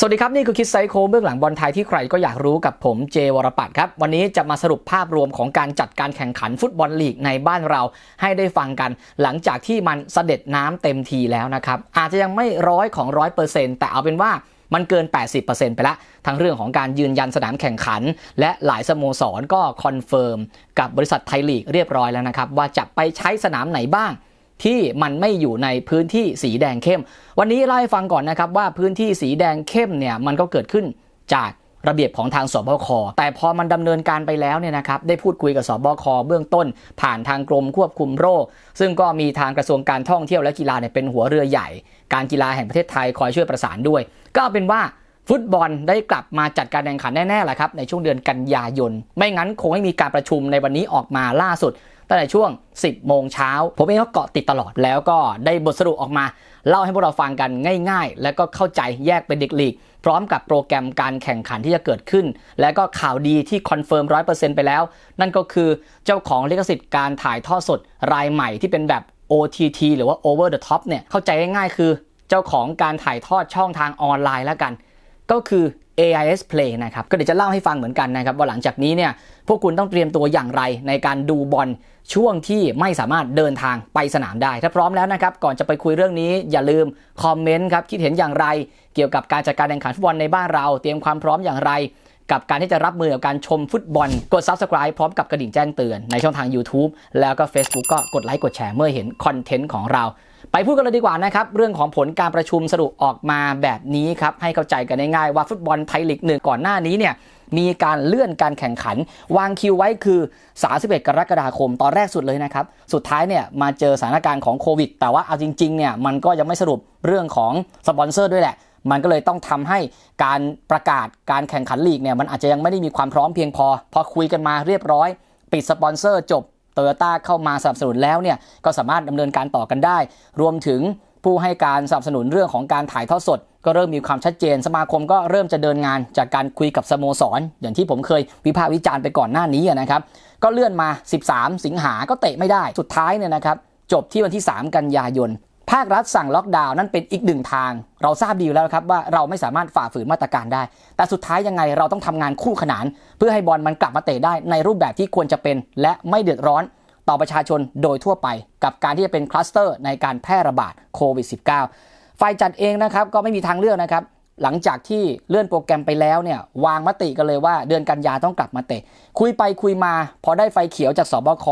สวัสดีครับ นี่คือคิดไซโคเบื้องหลังบอลไทยที่ใครก็อยากรู้กับผมเจวรปัตครับ วันนี้จะมาสรุปภาพรวมของการจัดการแข่งขันฟุตบอลลีกในบ้านเราให้ได้ฟังกัน หลังจากที่มันเสด็จน้ำเต็มทีแล้วนะครับ อาจจะยังไม่ร้อยของร้อยเปอร์เซ็นต์แต่เอาเป็นว่ามันเกิน 80%ไปละทั้งเรื่องของการยืนยันสนามแข่งขัน และหลายสโมสรก็คอนเฟิร์มกับบริษัทไทยลีกเรียบร้อยแล้วนะครับว่าจะไปใช้สนามไหนบ้าง ที่มันไม่อยู่ในพื้นที่สีแดงเข้ม วันนี้เล่าให้ฟังก่อนนะครับว่าพื้นที่สีแดงเข้มเนี่ยมันก็เกิดขึ้นจากระเบียบของทางสบค แต่พอมันดำเนินการไปแล้วเนี่ยนะครับ ได้พูดคุยกับสบค เบื้องต้น ผ่านทางกรมควบคุมโรค ซึ่งก็มีทางกระทรวงการท่องเที่ยวและกีฬาเนี่ยเป็นหัวเรือใหญ่ การกีฬาแห่งประเทศไทยคอยช่วยประสานด้วย ก็เป็นว่าฟุตบอลได้กลับมาจัดการแข่งขันแน่ๆแหละครับในช่วงเดือนกันยายน ไม่งั้นคงไม่มีการประชุมในวันนี้ออกมาล่าสุด ตั้งแต่ช่วง 10 โมงเช้า ผมเองก็เกาะติดตลอดแล้วก็ได้บทสรุปออกมา เล่าให้พวกเราฟังกันง่าย ๆ แล้วก็เข้าใจแยกเป็นเด็กลีก พร้อมกับโปรแกรมการแข่งขันที่จะเกิดขึ้น และก็ข่าวดีที่คอนเฟิร์มร้อยเปอร์เซ็นต์ไปแล้ว นั่นก็คือเจ้าของลิขสิทธิ์การถ่ายทอดสดรายใหม่ที่เป็นแบบ OTT หรือว่า Over the Top เนี่ยเข้าใจง่ายๆคือ เจ้าของการถ่ายทอดช่องทางออนไลน์แล้วกัน ก็คือ AIS Play นะครับ ก็เดี๋ยวจะเล่าให้ฟังเหมือนกันนะครับ ว่าหลังจากนี้เนี่ยพวกคุณต้องเตรียมตัวอย่างไรในการดูบอลช่วงที่ไม่สามารถเดินทางไปสนามได้ ถ้าพร้อมแล้วนะครับ ก่อนจะไปคุยเรื่องนี้อย่าลืมคอมเมนต์ครับ คิดเห็นอย่างไร เกี่ยวกับการจัดการแข่งขันฟุตบอลในบ้านเรา เตรียมความพร้อมอย่างไร กับการที่จะรับมือกับการชมฟุตบอล กด Subscribe พร้อมกับกระดิ่งแจ้งเตือนในช่องทาง YouTube แล้วก็ Facebook ก็กดไลค์กดแชร์เมื่อเห็นคอนเทนต์ของเรา ไปพูดกันเลยดีกว่านะครับ เรื่องของผลการประชุมสรุปออกมาแบบนี้ครับ ให้เข้าใจกันง่ายๆว่าฟุตบอลไทยลีกหนึ่งก่อนหน้านี้เนี่ยมีการเลื่อนการแข่งขัน วางคิวไว้คือ 31 กรกฎาคม ตอนแรกสุดเลยนะครับ สุดท้ายเนี่ยมาเจอสถานการณ์ของโควิด แต่ว่าเอาจริงๆเนี่ยมันก็ยังไม่สรุปเรื่องของสปอนเซอร์ด้วยแหละ มันก็เลยต้องทำให้การประกาศการแข่งขันลีกเนี่ยมันอาจจะยังไม่ได้มีความพร้อมเพียงพอ พอคุยกันมาเรียบร้อย ปิดสปอนเซอร์จบ โตโยต้าเข้ามาสนับสนุนแล้วเนี่ยก็สามารถดำเนินการต่อกันได้ รวมถึงผู้ให้การสนับสนุนเรื่องของการถ่ายทอดสด ก็เริ่มมีความชัดเจน สมาคมก็เริ่มจะเดินงานจากการคุยกับสโมสร อย่างที่ผมเคยวิพากษ์วิจารณ์ไปก่อนหน้านี้นะครับก็เลื่อนมา 13 สิงหาก็เตะไม่ได้สุดท้ายเนี่ยนะครับจบที่วันที่ 3 กันยายน ภาครัฐสั่งล็อกดาวน์นั่นเป็นอีกหนึ่งทาง เราทราบดีอยู่แล้วครับว่าเราไม่สามารถฝ่าฝืนมาตรการได้ แต่สุดท้ายยังไงเราต้องทำงานคู่ขนาน เพื่อให้บอลมันกลับมาเตะได้ในรูปแบบที่ควรจะเป็น และไม่เดือดร้อนต่อประชาชนโดยทั่วไป กับการที่จะเป็นคลัสเตอร์ในการแพร่ระบาดโควิด -19 ฝ่ายจัดเองนะครับก็ไม่มีทางเลือกนะครับหลังจากที่เลื่อนโปรแกรมไปแล้วเนี่ยวางมติกันเลยว่าเดือนกันยาต้องกลับมาเตะคุยไปคุยมา พอได้ไฟเขียวจากสบค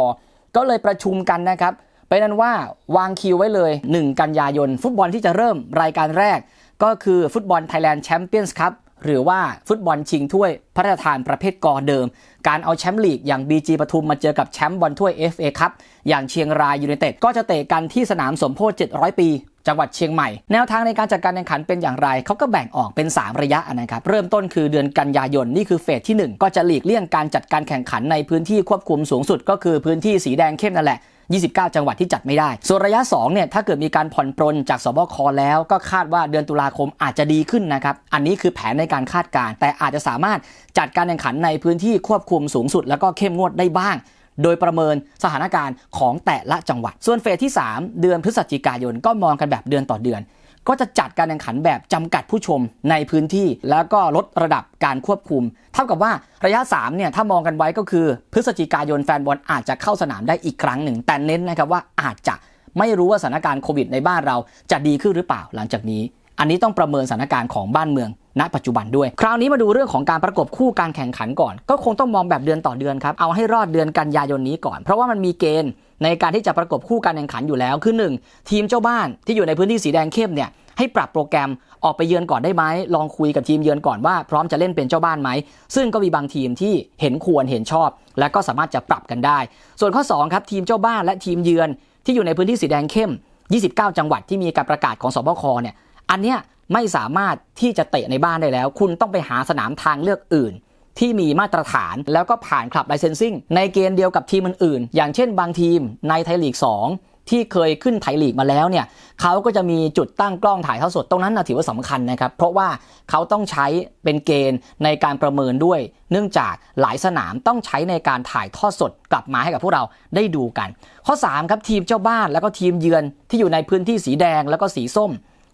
ก็เลยประชุมกันนะครับ เป็นนั้นว่าวางคิวไว้เลย 1 กันยายน ฟุตบอลที่จะเริ่มรายการแรก ก็คือฟุตบอลไทยแลนด์แชมเปี้ยนส์คัพหรือว่าฟุตบอลชิงถ้วยพระราชทานประเภทกอเดิม การเอาแชมป์ลีกอย่าง BG ปทุมมาเจอกับแชมป์บอลถ้วย FA ครับอย่างเชียงรายยูไนเต็ดก็จะเตะกันที่สนามสมโพธิ700 ปี จังหวัดเชียงใหม่ แนวทางในการจัดการแข่งขันเป็นอย่างไร เขาก็แบ่งออกเป็น 3 ระยะนะครับ เริ่มต้นคือเดือนกันยายน นี่คือเฟสที่ 1 ก็จะหลีกเลี่ยงการจัดการแข่งขันในพื้นที่ควบคุมสูงสุด ก็คือพื้นที่สีแดงเข้มนั่นแหละ 29 จังหวัดที่จัดไม่ได้ ส่วนระยะ2เนี่ยถ้าเกิดมีการผ่อนปรนจากสบคแล้วก็คาดว่าเดือนตุลาคมอาจจะดีขึ้นนะครับ อันนี้คือแผนในการคาดการณ์แต่อาจจะสามารถจัดการแข่งขันในพื้นที่ควบคุมสูงสุด แล้วก็เข้มงวดได้บ้าง โดยประเมินสถานการณ์ของแต่ละจังหวัด ส่วนเฟสที่ 3 เดือนพฤศจิกายนก็มองกันแบบเดือนต่อเดือน ก็จะจัดการแข่งขันแบบจำกัดผู้ชมในพื้นที่แล้วก็ลดระดับการควบคุม เท่ากับว่าระยะ3เนี่ยถ้ามองกันไว้ก็คือ พฤศจิกายนแฟนบอลอาจจะเข้าสนามได้อีกครั้งหนึ่ง แต่เน้นนะครับว่าอาจจะไม่รู้ว่าสถานการณ์โควิดในบ้านเราจะดีขึ้นหรือเปล่าหลังจากนี้ อันนี้ต้องประเมินสถานการณ์ของบ้านเมืองณปัจจุบันด้วย คราวนี้มาดูเรื่องของการประกบคู่การแข่งขันก่อน ก็คงต้องมองแบบเดือนต่อเดือนครับเอาให้รอดเดือนกันยายนนี้ก่อน เพราะว่ามันมีเกณฑ์ ในการที่จะประกบคู่การแข่งขันอยู่แล้วคือ 1 ทีมเจ้าบ้านที่อยู่ในพื้นที่สีแดงเข้มเนี่ยให้ปรับโปรแกรมออกไปเยือนก่อนได้ไหมลองคุยกับทีมเยือนก่อนว่าพร้อมจะเล่นเป็นเจ้าบ้านไหม ซึ่งก็มีบางทีมที่เห็นควรเห็นชอบ และก็สามารถจะปรับกันได้ ส่วนข้อ2ครับทีมเจ้าบ้านและทีมเยือนที่อยู่ในพื้นที่สีแดงเข้ม 29 จังหวัดที่มีการประกาศของสบคเนี่ยอันเนี้ยไม่สามารถที่จะเตะในบ้านได้แล้ว คุณต้องไปหาสนามทางเลือกอื่น ที่มีมาตรฐานแล้วก็ผ่านคลับไลเซนซิ่งในเกณฑ์เดียวกับทีมอื่นๆ อย่างเช่นบางทีมในไทยลีก 2ที่เคยขึ้นไทยลีกมาแล้วเนี่ยเขาก็จะมีจุดตั้งกล้องถ่ายเท่าสดตรงนั้นนะถือว่าสำคัญนะครับ เพราะว่าเขาต้องใช้เป็นเกณฑ์ในการประเมินด้วย เนื่องจากหลายสนามต้องใช้ในการถ่ายทอดสดกลับมาให้กับพวกเราได้ดูกัน ข้อ 3 ครับทีมเจ้าบ้านแล้วก็ทีมเยือนที่อยู่ในพื้นที่สีแดงแล้วก็สีส้ม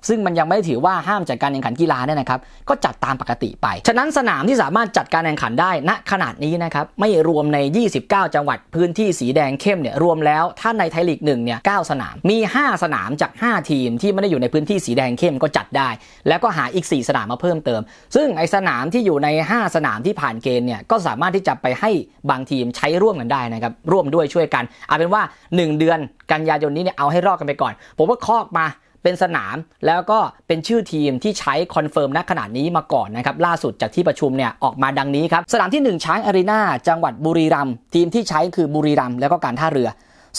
ซึ่งมันยังไม่ได้ถือว่าห้ามจัดการแข่งขันกีฬาเนี่ยนะครับ ก็จัดตามปกติไป ฉะนั้นสนามที่สามารถจัดการแข่งขันได้ณขนาดนี้นะครับ ไม่รวมใน 29 จังหวัดพื้นที่สีแดงเข้มเนี่ยรวมแล้วถ้าในไทยลีกหนึ่งเนี่ย9สนามมี 5 สนามจาก 5 ทีมที่ไม่ได้อยู่ในพื้นที่สีแดงเข้มก็จัดได้ แล้วก็หาอีก 4 สนามมาเพิ่มเติม ซึ่งไอสนามที่อยู่ใน 5 สนามที่ผ่านเกณฑ์เนี่ยก็สามารถที่จะไปให้บางทีมใช้ร่วมกันได้นะครับร่วมด้วยช่วยกันเอาเป็นว่า 1 เดือนกันยายนนี้เนี่ยเอาให้รอดกันไปก่อน ผมว่าคอกมา เป็นสนามแล้วก็เป็นชื่อทีมที่ใช้คอนเฟิร์มณขนาดนี้มาก่อนนะครับล่าสุดจากที่ประชุมเนี่ยออกมาดังนี้ครับสนามที่ 1 ช้างอารีนาจังหวัดบุรีรัมย์ทีมที่ใช้คือบุรีรัมย์แล้วก็การท่าเรือ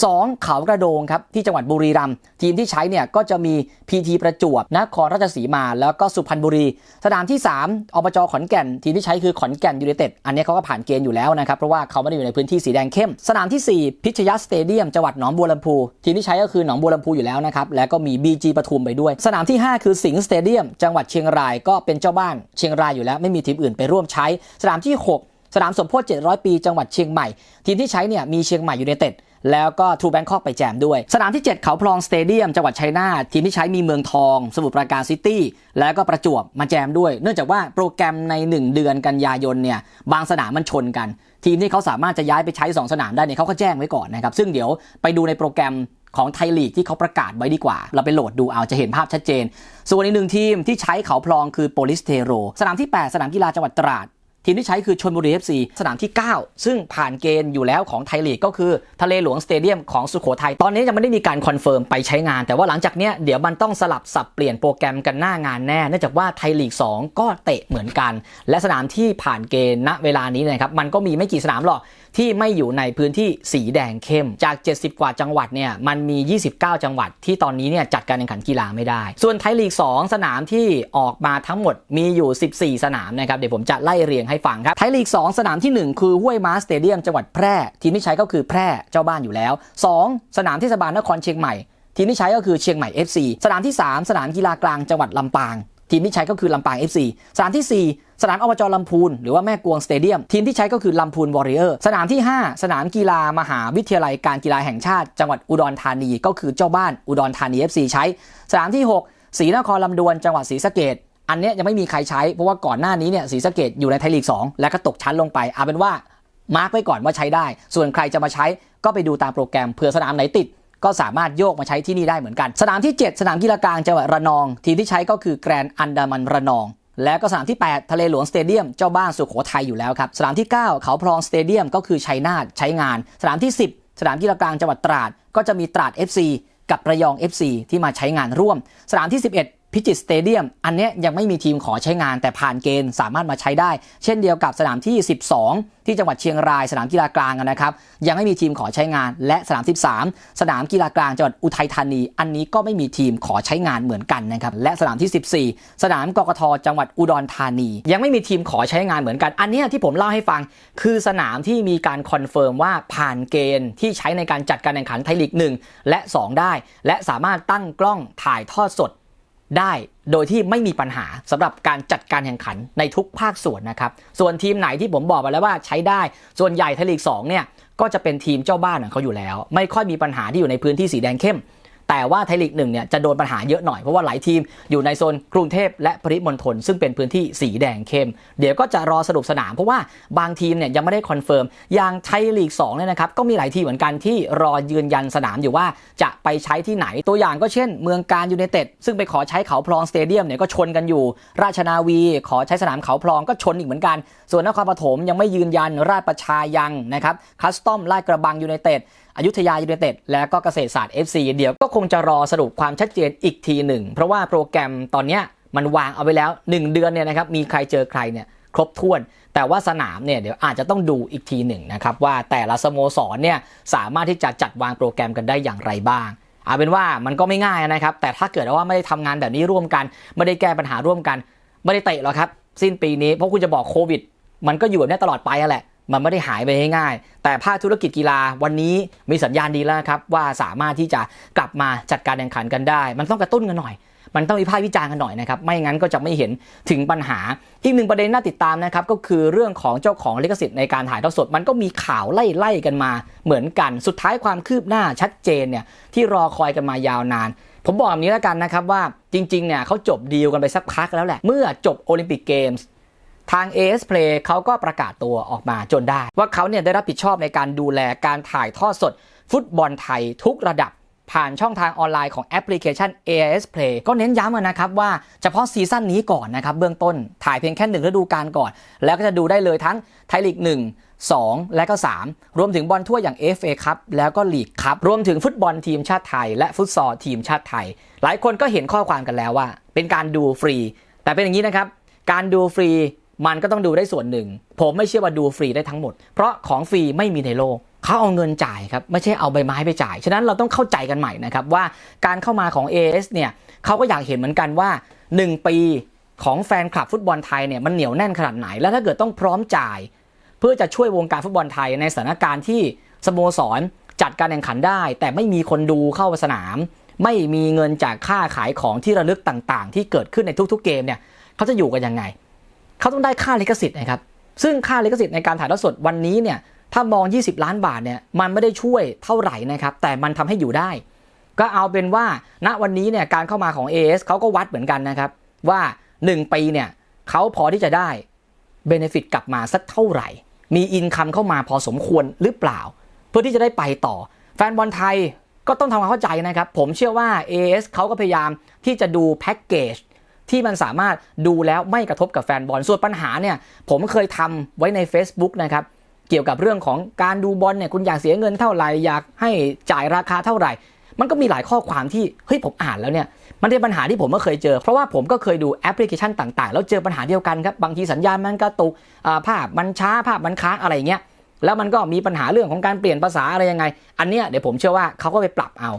2. เขากระโดงครับที่จังหวัดบุรีรัมย์ทีมที่ใช้เนี่ยก็จะมีพีทีประจวบนครราชสีมา แล้วก็สุพรรณบุรี สนามที่ 3อบจขอนแก่น ทีมที่ใช้คือขอนแก่นยูไนเต็ดอันนี้เขาก็ผ่านเกณฑ์อยู่แล้วนะครับเพราะว่าเขาไม่ได้อยู่ในพื้นที่สีแดงเข้ม สนามทีสี่4 พิชยสเตเดียมจังหวัดหนองบัวลำพูทีมที่ใช้ก็คือหนองบัวลำพูอยู่แล้วนะครับแล้วก็มี BG ปทุมไปด้วย สนามที่ 5 คือสิงห์สเตเดียมจังหวัดเชียงรายก็เป็นเจ้าบ้านเชียงรายอยู่แล้วไม่มีทีมอื่นไปร่วมใช้ สนามที่ 6 สนามสมโพธิ700 ปี จังหวัดเชียงใหม่ ทีมที่ใช้เนี่ยมีเชียงใหม่ยูไนเต็ด แล้วก็ทูแบงคอกไปแจมด้วย สนามที่ 7 เขาพลองสเตเดียมจังหวัดชัยนาททีมที่ใช้มีเมืองทอง สมุทรปราการซิตี้แล้วก็ประจวบมาแจมด้วย เนื่องจากว่าโปรแกรมใน 1 เดือนกันยายนเนี่ยบางสนามมันชนกัน ทีมที่เขาสามารถจะย้ายไปใช้ 2 สนามได้เนี่ยเขาก็แจ้งไว้ก่อนนะครับซึ่งเดี๋ยวไปดูในโปรแกรมของไทยลีกที่เขาประกาศไว้ดีกว่า เราไปโหลดดูเอาจะเห็นภาพชัดเจน ส่วนอีกหนึ่งทีมที่ใช้เขาพลองคือโปลิสเทโร สนามที่ 8 สนามกีฬาจังหวัดตราด ทีมที่ใช้คือชนบุรี FC สนามที่ 9 ซึ่งผ่านเกณฑ์อยู่แล้วของไทยลีกก็คือทะเลหลวงสเตเดียมของสุโขทัยตอนนี้ยังไม่ได้มีการคอนเฟิร์มไปใช้งาน แต่ว่าหลังจากเนี้ยเดี๋ยวมันต้องสลับสับเปลี่ยนโปรแกรมกันหน้างานแน่เนื่องจากว่าไทยลีก 2 ก็เตะเหมือนกัน และสนามที่ผ่านเกณฑ์ณเวลานี้นะครับมันก็มีไม่กี่สนามหรอกที่ไม่อยู่ในพื้นที่สีแดงเข้ม จาก 70 กว่าจังหวัดเนี่ยมันมี 29 จังหวัดที่ตอนนี้เนี่ยจัดการแข่งขันกีฬาไม่ได้ ส่วนไทยลีก 2 สนามที่ออกมาทั้งหมดมีอยู่ 14 สนามนะครับเดี๋ยวผมจะไล่เรียงให้ฟังครับไทยลีก 2 สนามที่ 1 คือห้วยม้าสเตเดียมจังหวัดแพร่ ทีมที่ใช้ก็คือแพร่เจ้าบ้านอยู่แล้ว 2 สนามเทศบาลนครเชียงใหม่ ทีมที่ใช้ก็คือเชียงใหม่ FC สนามที่ 3 สนามกีฬากลางจังหวัดลำปาง ทีมที่ใช้ก็คือลำปาง FC สนามที่ 4 สนามอบจลำพูนหรือว่าแม่กวงสเตเดียม ทีมที่ใช้ก็คือลำพูนวอริเออร์สนามที่ 5 สนามกีฬามหาวิทยาลัยการกีฬาแห่งชาติ จังหวัดอุดรธานีก็คือเจ้าบ้านอุดรธานี FC ใช้ สนามที่ 6ศรีนครลำดวนจังหวัดศรีสะเกด อันเนี้ยยังไม่มีใครใช้เพราะว่าก่อนหน้านี้เนี่ยศรีสะเกดอยู่ในไทยลีก 2 แล้วก็ตกชั้นลงไปเอาเป็นว่ามาร์กไว้ก่อนว่าใช้ได้ ส่วนใครจะมาใช้ก็ไปดูตามโปรแกรมเผื่อสนามไหนติด ก็สามารถโยกมาใช้ที่นี่ได้เหมือนกัน สนามที่ 7 สนามกีฬากลางจังหวัดระนอง ทีมที่ใช้ก็คือแกรนอันดามันระนอง แล้วก็สนามที่ 8 ทะเลหลวงสเตเดียมเจ้าบ้านสุโขทัยอยู่แล้วครับสนามที่ 9 เขาพลองสเตเดียมก็คือชัยนาทใช้งาน สนามที่ 10 สนามกีฬากลางจังหวัดตราด ก็จะมีตราด FC กับระยอง FC ที่มาใช้งานร่วม สนามที่ 11 พิจิตรสเตเดียมอันนี้ยังไม่มีทีมขอใช้งานแต่ผ่านเกณฑ์สามารถมาใช้ได้ เช่นเดียวกับสนามที่ 12 ที่จังหวัดเชียงราย สนามกีฬากลางนะครับ ยังไม่มีทีมขอใช้งาน และสนาม 13 สนามกีฬากลางจังหวัดอุทัยธานี อันนี้ก็ไม่มีทีมขอใช้งานเหมือนกันนะครับและสนามที่ 14 สนามกกทจังหวัดอุดรธานี ยังไม่มีทีมขอใช้งานเหมือนกัน อันนี้ที่ผมเล่าให้ฟัง คือสนามที่มีการคอนเฟิร์มว่าผ่านเกณฑ์ที่ใช้ในการจัดการแข่งขันไทยลีก1และ 2 ได้ และสามารถตั้งกล้องถ่ายทอดสด ได้โดยที่ไม่มีปัญหาสำหรับการจัดการแข่งขันในทุกภาคส่วนนะครับ ส่วนทีมไหนที่ผมบอกไปแล้วว่าใช้ได้ ส่วนใหญ่ไทยลีก2เนี่ยก็จะเป็นทีมเจ้าบ้านของเขาอยู่แล้ว ไม่ค่อยมีปัญหาที่อยู่ในพื้นที่สีแดงเข้ม แต่ว่าไทยลีกหนึ่งเนี่ยจะโดนปัญหาเยอะหน่อย เพราะว่าหลายทีมอยู่ในโซนกรุงเทพและปริมณฑลซึ่งเป็นพื้นที่สีแดงเข้ม เดี๋ยวก็จะรอสรุปสนามเพราะว่าบางทีมเนี่ยยังไม่ได้คอนเฟิร์มอย่างไทยลีก2เนี่ยนะครับก็มีหลายทีมเหมือนกันที่รอยืนยันสนามอยู่ว่าจะไปใช้ที่ไหนตัวอย่างก็เช่น เมืองการยูไนเต็ดซึ่งไปขอใช้เขาพลองสเตเดียมเนี่ยก็ชนกันอยู่ ราชนาวีขอใช้สนามเขาพลองก็ชนอีกเหมือนกัน ส่วนนครปฐมยังไม่ยืนยันราชประชายังนะครับคัสตอมลาดกระบังยูไนเต็ดอยุธยายูไนเต็ดและก็เกษตรศาสตร์ FC เดี๋ยวก็คงจะรอสรุปความชัดเจนอีกทีหนึ่ง เพราะว่าโปรแกรมตอนเนี้ยมันวางเอาไว้แล้ว 1 เดือนเนี่ยนะครับมีใครเจอใครเนี่ยครบถ้วน แต่ว่าสนามเนี่ยเดี๋ยวอาจจะต้องดูอีกทีหนึ่งนะครับว่าแต่ละสโมสรเนี่ยสามารถที่จะจัดวางโปรแกรมกันได้อย่างไรบ้างเอาเป็นว่ามันก็ไม่ง่ายนะครับ แต่ถ้าเกิดว่าไม่ได้ทำงานแบบนี้ร่วมกัน ไม่ได้แก้ปัญหาร่วมกัน ไม่ได้เตะหรอกครับ สิ้นปีนี้เพราะคุณจะบอกโควิด มันก็อยู่แบบนี้ตลอดไปแหละ มันไม่ได้หายไปง่ายๆ แต่ภาคธุรกิจกีฬาวันนี้มีสัญญาณดีแล้วครับ ว่าสามารถที่จะกลับมาจัดการแข่งขันกันได้ มันต้องกระตุ้นกันหน่อย มันต้องวิพากษ์วิจารณ์กันหน่อยนะครับ ไม่งั้นก็จะไม่เห็นถึงปัญหา อีกหนึ่งประเด็นน่าติดตามนะครับ ก็คือเรื่องของเจ้าของลิขสิทธิ์ในการถ่ายทอดสด มันก็มีข่าวไล่ๆกันมาเหมือนกัน สุดท้ายความคืบหน้าชัดเจนเนี่ยที่รอคอยกันมายาวนานผมบอกแบบนี้แล้วกันนะครับว่าจริงๆเนี่ยเขาจบดีลกันไปสักพักแล้วแหละ เมื่อจบโอลิมปิกเกมส์ ทาง AS Play เขาก็ประกาศตัวออกมาจนได้ ว่าเขาเนี่ยได้รับผิดชอบในการดูแลการถ่ายทอดสด ฟุตบอลไทยทุกระดับ ผ่านช่องทางออนไลน์ของแอปพลิเคชัน AIS Play ก็เน้นย้ำกันนะครับว่าเฉพาะซีซั่นนี้ก่อนนะครับเบื้องต้นถ่ายเพียงแค่หนึ่งฤดูกาลก่อน แล้วก็จะดูได้เลยทั้งไทยลีก 1 2 และก็ 3 รวมถึงบอลทั่วอย่าง FA ครับแล้วก็ลีกครับรวมถึงฟุตบอลทีมชาติไทย และฟุตซอลทีมชาติไทย หลายคนก็เห็นข้อความกันแล้วว่า เป็นการดูฟรี แต่เป็นอย่างนี้นะครับการดูฟรี มันก็ต้องดูได้ส่วนหนึ่ง ผมไม่เชื่อว่าดูฟรีได้ทั้งหมด เพราะของฟรีไม่มีในโลกเขาเอาเงินจ่ายครับไม่ใช่เอาใบไม้ไปจ่าย ฉะนั้นเราต้องเข้าใจกันใหม่นะครับว่าการเข้ามาของ AS เนี่ยเขาก็อยากเห็นเหมือนกันว่า 1 ปีของแฟนคลับฟุตบอลไทยเนี่ยมันเหนียวแน่นขนาดไหน แล้วถ้าเกิดต้องพร้อมจ่าย เพื่อจะช่วยวงการฟุตบอลไทยในสถานการณ์ที่สโมสรจัดการแข่งขันได้ แต่ไม่มีคนดูเข้าสนาม ไม่มีเงินจากค่าขายของที่ระลึกต่าง ๆ ที่เกิดขึ้นในทุกๆเกมเนี่ยเขาจะอยู่กันยังไง เขาต้องได้ค่าลิขสิทธิ์นะครับ ซึ่งค่าลิขสิทธิ์ในการถ่ายทอดสดวันนี้เนี่ย ถ้ามอง 20 ล้านบาทเนี่ย มันไม่ได้ช่วยเท่าไหร่นะครับ แต่มันทำให้อยู่ได้ ก็เอาเป็นว่า ณ วันนี้เนี่ย การเข้ามาของ AS เขาก็วัดเหมือนกันนะครับ ว่า 1 ปีเนี่ยเขาพอที่จะได้เบเนฟิตกลับมาสักเท่าไหร่ มีอินคัมเข้ามาพอสมควรหรือเปล่า เพื่อที่จะได้ไปต่อ แฟนบอลไทยก็ต้องทำความเข้าใจนะครับ ผมเชื่อว่า AS เขาก็พยายามที่จะดูแพ็กเกจ ที่มันสามารถดูแล้วไม่กระทบกับแฟนบอลส่วนปัญหาเนี่ยผมเคยทำไว้ใน Facebook นะครับเกี่ยวกับเรื่องของการดูบอลเนี่ยคุณอยากเสียเงินเท่าไหร่อยากให้จ่ายราคาเท่าไหร่ มันก็มีหลายข้อความที่เฮ้ยผมอ่านแล้วเนี่ยมันเป็นปัญหาที่ผมก็เคยเจอ เพราะว่าผมก็เคยดูแอปพลิเคชันต่างๆ แล้วเจอปัญหาเดียวกันครับบางทีสัญญาณมันกระตุกภาพมันช้าภาพมันค้างอะไรเงี้ยแล้วมันก็มีปัญหาเรื่องของการเปลี่ยนภาษาอะไรยังไง อันเนี้ยเดี๋ยวผมเชื่อว่าเขาก็ไปปรับเอา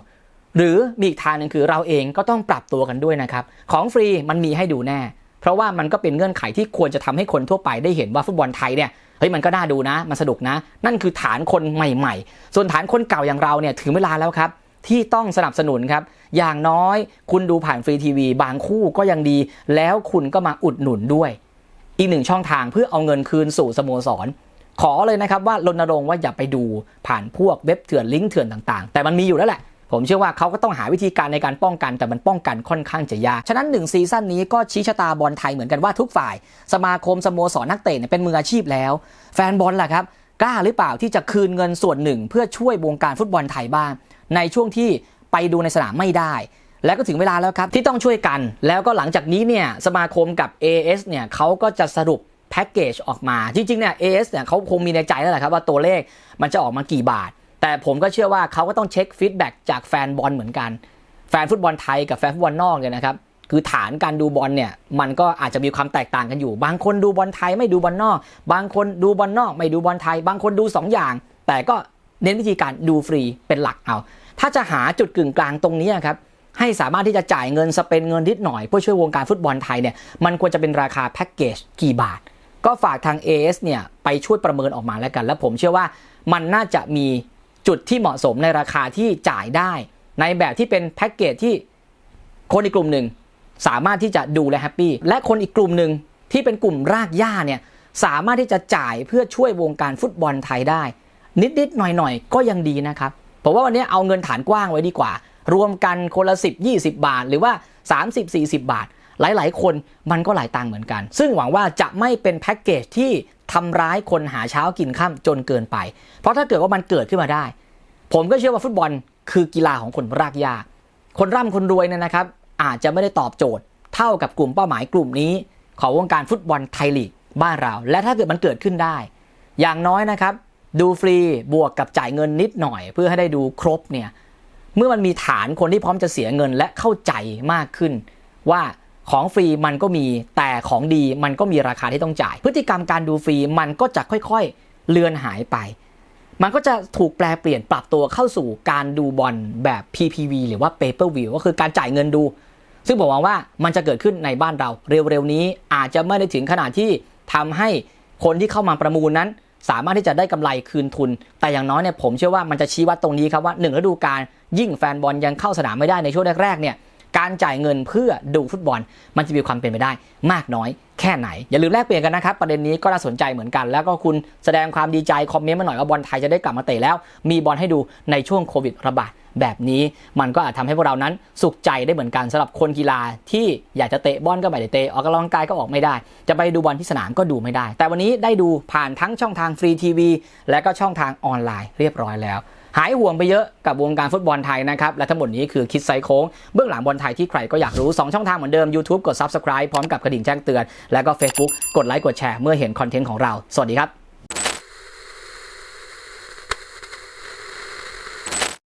หรือมีอีกทางหนึ่งคือเราเองก็ต้องปรับตัวกันด้วยนะครับ ของฟรีมันมีให้ดูแน่ เพราะว่ามันก็เป็นเงื่อนไขที่ควรจะทำให้คนทั่วไปได้เห็นว่าฟุตบอลไทยเนี่ยเฮ้ยมันก็น่าดูนะ มันสนุกนะ นั่นคือฐานคนใหม่ๆ ส่วนฐานคนเก่าอย่างเราเนี่ยถึงเวลาแล้วครับที่ต้องสนับสนุนครับ อย่างน้อยคุณดูผ่านฟรีทีวี บางคู่ก็ยังดี แล้วคุณก็มาอุดหนุนด้วย อีกหนึ่งช่องทางเพื่อเอาเงินคืนสู่สโมสร ขอเลยนะครับว่ารณรงค์ว่าอย่าไปดูผ่านพวกเว็บเถื่อนลิงก์เถื่อนต่างๆ แต่มันมีอยู่แล้วแหละ ผมเชื่อว่าเขาก็ต้องหาวิธีการในการป้องกัน แต่มันป้องกันค่อนข้างจะยาก ฉะนั้นหนึ่งซีซั่นนี้ก็ชี้ชะตาบอลไทยเหมือนกันว่าทุกฝ่าย สมาคมสโมสรนักเตะเนี่ยเป็นมืออาชีพแล้ว แฟนบอลล่ะครับกล้าหรือเปล่าที่จะคืนเงินส่วนหนึ่ง เพื่อช่วยวงการฟุตบอลไทยบ้าง ในช่วงที่ไปดูในสนามไม่ได้ แล้วก็ถึงเวลาแล้วครับที่ต้องช่วยกัน แล้วก็หลังจากนี้เนี่ยสมาคมกับ AS เนี่ยเขาก็จะสรุปแพ็กเกจออกมาจริงๆเนี่ย AS เนี่ยเขาคงมีในใจแล้วแหละครับว่าตัวเลขมันจะออกมากี่บาท แต่ผมก็เชื่อว่าเขาก็ต้องเช็คฟีดแบ็กจากแฟนบอลเหมือนกัน แฟนฟุตบอลไทยกับแฟนฟุตบอลนอกเนี่ยนะครับคือฐานการดูบอลเนี่ยมันก็อาจจะมีความแตกต่างกันอยู่ บางคนดูบอลไทยไม่ดูบอลนอก บางคนดูบอลนอก ไม่ดูบอลไทย บางคนดูสองอย่าง แต่ก็เน้นวิธีการดูฟรีเป็นหลักเอา ถ้าจะหาจุดกึ่งกลางตรงนี้ครับให้สามารถที่จะจ่ายเงินสเปนเงินนิดหน่อยเพื่อช่วยวงการฟุตบอลไทยเนี่ยมันควรจะเป็นราคาแพ็กเกจกี่บาท ก็ฝากทาง AS เนี่ยไปช่วยประเมินออกมาแล้วกัน แล้วผมเชื่อว่ามันน่าจะมี จุดที่เหมาะสมในราคาที่จ่ายได้ ในแบบที่เป็นแพ็กเกจที่คนอีกกลุ่มหนึ่งสามารถที่จะดูและแฮปปี้และคนอีกกลุ่มหนึ่งที่เป็นกลุ่มรากหญ้าเนี่ยสามารถที่จะจ่ายเพื่อช่วยวงการฟุตบอลไทยได้ นิดๆหน่อยๆ ก็ยังดีนะครับผมว่าวันนี้เอาเงินฐานกว้างไว้ดีกว่า รวมกันคนละ 10 20 บาท หรือว่า 30 40 บาท หลายๆ คนมันก็หลายตังค์เหมือนกัน ซึ่งหวังว่าจะไม่เป็นแพ็กเกจที่ ทำร้ายคนหาเช้ากินข้ามจนเกินไป เพราะถ้าเกิดว่ามันเกิดขึ้นมาได้ ผมก็เชื่อว่าฟุตบอลคือกีฬาของคนรากหญ้าคนร่ำคนรวยเนี่ยนะครับ อาจจะไม่ได้ตอบโจทย์ เท่ากับกลุ่มเป้าหมายกลุ่มนี้ ของวงการฟุตบอลไทยลีกบ้านเรา และถ้าเกิดมันเกิดขึ้นได้ อย่างน้อยนะครับ ดูฟรีบวกกับจ่ายเงินนิดหน่อย เพื่อให้ได้ดูครบเนี่ยเมื่อมันมีฐานคนที่พร้อมจะเสียเงินและเข้าใจมากขึ้น ว่า ของฟรีมันก็มีแต่ของดีมันก็มีราคาที่ต้องจ่าย พฤติกรรมการดูฟรีมันก็จะค่อยๆเลือนหายไป มันก็จะถูกแปลเปลี่ยนปรับตัวเข้าสู่การดูบอลแบบ PPV หรือว่า Paper View ก็คือการจ่ายเงินดู ซึ่งผมหวังว่ามันจะเกิดขึ้นในบ้านเราเร็วๆนี้อาจจะไม่ได้ถึงขนาดที่ทำให้คนที่เข้ามาประมูลนั้น สามารถที่จะได้กำไรคืนทุน แต่อย่างน้อยเนี่ยผมเชื่อว่ามันจะชี้วัดตรงนี้ครับว่าหนึ่งฤดูกาลยิ่งแฟนบอลยังเข้าสนามไม่ได้ในช่วงแรกๆเนี่ย การจ่ายเงินเพื่อดูฟุตบอล มันจะมีความเป็นไปได้มากน้อยแค่ไหน อย่าลืมแลกเปลี่ยนกันนะครับ ประเด็นนี้ก็น่าสนใจเหมือนกัน แล้วก็คุณแสดงความดีใจ คอมเมนต์มาหน่อยว่าบอลไทยจะได้กลับมาเตะแล้ว มีบอลให้ดูในช่วงโควิดระบาดแบบนี้ มันก็อาจทำให้พวกเรานั้นสุขใจได้เหมือนกันสำหรับคนกีฬาที่อยากจะเตะบอลก็ไม่ได้เตะออกกำลังกายก็ออกไม่ได้ จะไปดูบอลที่สนามก็ดูไม่ได้ แต่วันนี้ได้ดูผ่านทั้งช่องทางฟรีทีวีและก็ช่องทางออนไลน์เรียบร้อยแล้ว หายห่วงไปเยอะกับวงการฟุตบอลไทยนะครับ และทั้งหมดนี้คือคิดไซโค้งเบื้องหลังบอลไทยที่ใครก็อยากรู้ 2 ช่องทางเหมือนเดิม YouTube กด Subscribe พร้อมกับกระดิ่งแจ้งเตือน และก็ Facebook กดไลค์กดแชร์เมื่อเห็นคอนเทนต์ของเรา สวัสดีครับ